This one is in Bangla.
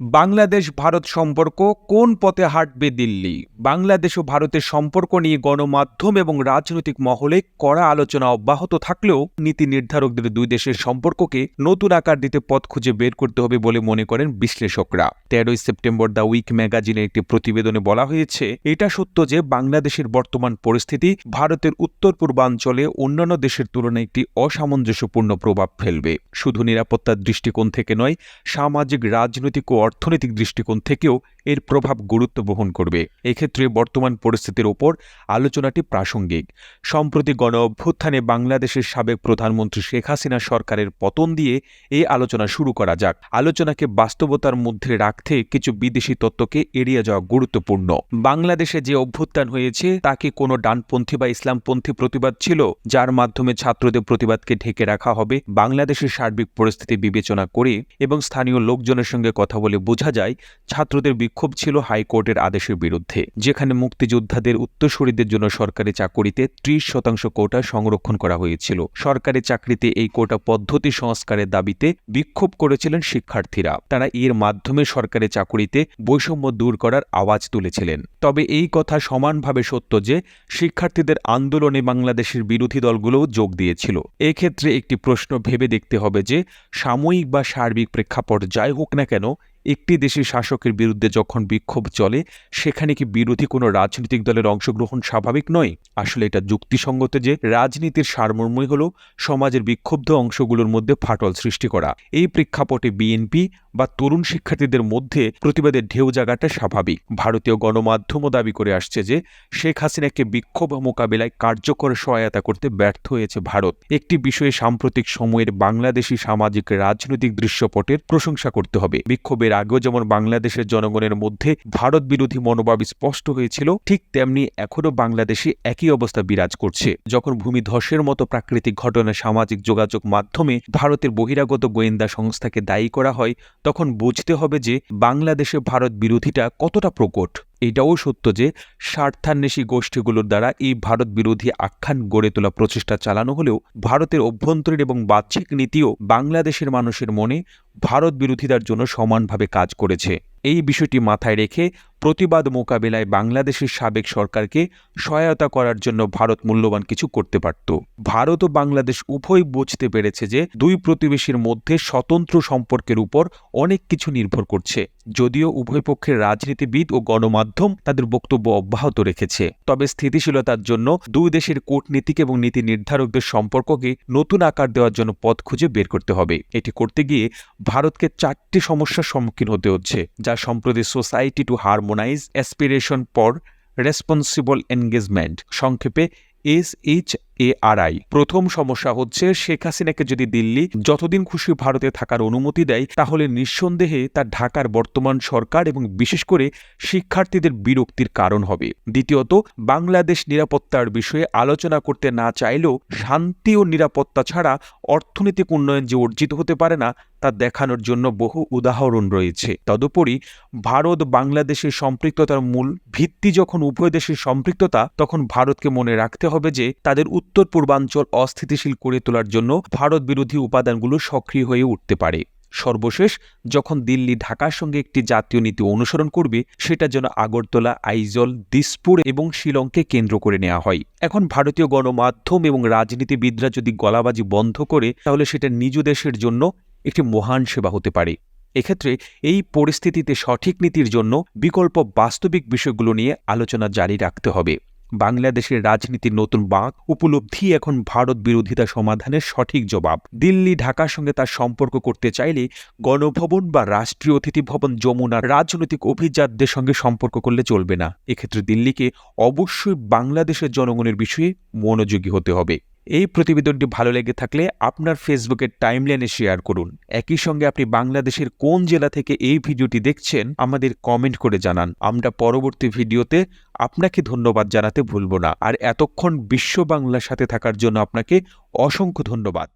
বাংলাদেশ ভারত সম্পর্ক কোন পথে হাঁটবে দিল্লি? বাংলাদেশ ও ভারতের সম্পর্ক নিয়ে গণমাধ্যম এবং রাজনৈতিক মহলে কড়া আলোচনা অব্যাহত থাকলেও নীতি নির্ধারকদের দুই দেশের সম্পর্ককে নতুন আকার দিতে পথ খুঁজে বের করতে হবে বলে মনে করেন বিশ্লেষকরা। তেরোই সেপ্টেম্বর দ্য উইক ম্যাগাজিনের একটি প্রতিবেদনে বলা হয়েছে, এটা সত্য যে বাংলাদেশের বর্তমান পরিস্থিতি ভারতের উত্তর পূর্বাঞ্চলে অন্যান্য দেশের তুলনায় একটি অসামঞ্জস্যপূর্ণ প্রভাব ফেলবে। শুধু নিরাপত্তার দৃষ্টিকোণ থেকে নয়, সামাজিক, রাজনৈতিক ও অর্থনৈতিক দৃষ্টিকোণ থেকেও এর প্রভাব গুরুত্ব বহন করবে। এক্ষেত্রে বর্তমান পরিস্থিতির ওপর আলোচনাটি প্রাসঙ্গিক। সম্প্রতি গণ অভ্যুত্থানে বাংলাদেশের সাবেক প্রধানমন্ত্রী শেখ হাসিনা সরকারের পতন দিয়ে এই আলোচনা শুরু করা যাক। আলোচনাকে বাস্তবতার মধ্যে রাখতে কিছু বিদেশি তত্ত্বকে এড়িয়ে যাওয়া গুরুত্বপূর্ণ। বাংলাদেশে যে অভ্যুত্থান হয়েছে তাকে কোনো ডানপন্থী বা ইসলামপন্থী প্রতিবাদ ছিল, যার মাধ্যমে ছাত্রদের প্রতিবাদকে ঢেকে রাখা হবে? বাংলাদেশের সার্বিক পরিস্থিতি বিবেচনা করে এবং স্থানীয় লোকজনের সঙ্গে কথা বলে বোঝা যায়, ছাত্রদের ছিল হাইকোর্টের আদেশের বিরুদ্ধে, যেখানে মুক্তিযোদ্ধাদের উত্তরসূরিদের জন্য সরকারি চাকুরিতে ত্রিশ শতাংশ কোটা সংরক্ষণ করা হয়েছিল। সরকারি চাকরিতে এই কোটা পদ্ধতি সংস্কারের দাবিতে বিক্ষোভ করেছিলেন শিক্ষার্থীরা। তারা এর মাধ্যমে সরকারি চাকুরিতে বৈষম্য দূর করার আওয়াজ তুলেছিলেন। তবে এই কথা সমানভাবে সত্য যে, শিক্ষার্থীদের আন্দোলনে বাংলাদেশের বিরোধী দলগুলোও যোগ দিয়েছিল। এক্ষেত্রে একটি প্রশ্ন ভেবে দেখতে হবে যে, সাময়িক বা সার্বিক প্রেক্ষাপট যাই হোক না কেন একটি দেশের শাসকের বিরুদ্ধে যখন বিক্ষোভ চলে, সেখানে কি বিরোধী কোনো রাজনৈতিক দলের অংশগ্রহণ স্বাভাবিক নয়? আসলে এটা যুক্তিসঙ্গত যে, রাজনীতির সারমর্মই হল সমাজের বিক্ষুব্ধ অংশগুলোর মধ্যে ফাটল সৃষ্টি করা। এই প্রেক্ষাপটে বিএনপি বা তরুণ শিক্ষার্থীদের মধ্যে প্রতিবাদের ঢেউ জাগাটা স্বাভাবিক। ভারতীয় গণমাধ্যমও দাবি করে আসছে যে, শেখ হাসিনাকে বিক্ষোভ মোকাবেলায় কার্যকর সহায়তা করতে ব্যর্থ হয়েছে ভারত। একটি বিষয়ে সাম্প্রতিক সময়ের বাংলাদেশি সামাজিক রাজনৈতিক দৃশ্যপটের প্রশংসা করতে হবে। বিক্ষোভের আগেও যেমন বাংলাদেশের জনগণের মধ্যে ভারত বিরোধী মনোভাব স্পষ্ট হয়েছিল, ঠিক তেমনি এখনও বাংলাদেশে একই অবস্থা বিরাজ করছে। যখন ভূমিধসের মতো প্রাকৃতিক ঘটনা সামাজিক যোগাযোগ মাধ্যমে ভারতের বহিরাগত গোয়েন্দা সংস্থাকে দায়ী করা হয় তখন বুঝতে হবে যে বাংলাদেশে ভারত বিরোধীটা কতটা প্রকট। এটাও সত্য যে স্বার্থান্বেষী গোষ্ঠীগুলোর দ্বারা এই ভারত বিরোধী আখ্যান গড়ে তোলা প্রচেষ্টা চালানো হলেও ভারতের অভ্যন্তরীণ এবং বাহ্যিক নীতিও বাংলাদেশের মানুষের মনে ভারত বিরোধীদের জন্য সমানভাবে কাজ করেছে। এই বিষয়টি মাথায় রেখে প্রতিবাদ মোকাবেলায় বাংলাদেশের সাবেক সরকারকে সহায়তা করার জন্য ভারত মূল্যবান কিছু করতে পারত। ভারত ও বাংলাদেশ উভয় বুঝতে পেরেছে যে দুই প্রতিবেশীর মধ্যে স্বতন্ত্র সম্পর্কের উপর অনেক কিছু নির্ভর করছে। যদিও উভয় পক্ষের রাজনীতিবিদ ও গণমাধ্যম তাদের বক্তব্য অব্যাহত রেখেছে। তবে স্থিতিশীলতার জন্য দুই দেশের কূটনীতিক এবং নীতি নির্ধারকদের সম্পর্ককে নতুন আকার দেওয়ার জন্য পথ খুঁজে বের করতে হবে। এটি করতে গিয়ে ভারতকে চারটি সমস্যার সম্মুখীন হতে হচ্ছে, যা সম্প্রতি society to harmonize aspiration for responsible engagement সংক্ষেপে S H A R I প্রথম সমস্যা হচ্ছে, শেখ হাসিনাকে যদি দিল্লি যতদিন খুশি ভারতে থাকার অনুমতি দেয়, তাহলে নিঃসন্দেহে তা ঢাকার বর্তমান সরকার এবং বিশেষ করে শিক্ষার্থীদের বিরক্তির কারণ হবে। দ্বিতীয়ত, বাংলাদেশ নিরাপত্তার বিষয়ে আলোচনা করতে না চাইলেও শান্তি ও নিরাপত্তা ছাড়া অর্থনৈতিক উন্নয়ন যে অর্জিত হতে পারে না, তা দেখানোর জন্য বহু উদাহরণ রয়েছে। তদুপরি, ভারত বাংলাদেশের সম্পৃক্ততার মূল ভিত্তি যখন উভয় দেশের সম্পৃক্ততা, তখন ভারতকে মনে রাখতে হবে যে, তাদের উত্তর পূর্বাঞ্চল অস্থিতিশীল করে তোলার জন্য ভারত বিরোধী উপাদানগুলো সক্রিয় হয়ে উঠতে পারে। সর্বশেষ, যখন দিল্লি ঢাকার সঙ্গে একটি জাতীয় নীতি অনুসরণ করবে, সেটা যেন আগরতলা, আইজল, দিসপুর এবং শিলংকে কেন্দ্র করে নেওয়া হয়। এখন ভারতীয় গণমাধ্যম এবং রাজনীতিবিদরা যদি গলাবাজি বন্ধ করে, তাহলে সেটা নিজ দেশের জন্য একটি মহান সেবা হতে পারে। এক্ষেত্রে এই পরিস্থিতিতে সঠিক নীতির জন্য বিকল্প বাস্তবিক বিষয়গুলো নিয়ে আলোচনা জারি রাখতে হবে। বাংলাদেশের রাজনীতির নতুন বাঁক উপলব্ধি এখন ভারত বিরোধিতা সমাধানের সঠিক জবাব। দিল্লি, ঢাকার সঙ্গে তার সম্পর্ক করতে চাইলে গণভবন বা রাষ্ট্রীয় অতিথি ভবন যমুনার রাজনৈতিক অভিজাতদের সঙ্গে সম্পর্ক করলে চলবে না। এক্ষেত্রে দিল্লিকে অবশ্যই বাংলাদেশের জনগণের বিষয়ে মনোযোগী হতে হবে। এই প্রতিবেদনটি ভালো লেগে থাকলে আপনার ফেসবুকের টাইমলাইনে শেয়ার করুন। একই সঙ্গে আপনি বাংলাদেশের কোন জেলা থেকে এই ভিডিওটি দেখছেন, আমাদের কমেন্ট করে জানান। আমরা পরবর্তী ভিডিওতে আপনাকে ধন্যবাদ জানাতে ভুলব না। আর এতক্ষণ বিশ্ব বাংলার সাথে থাকার জন্য আপনাকে অসংখ্য ধন্যবাদ।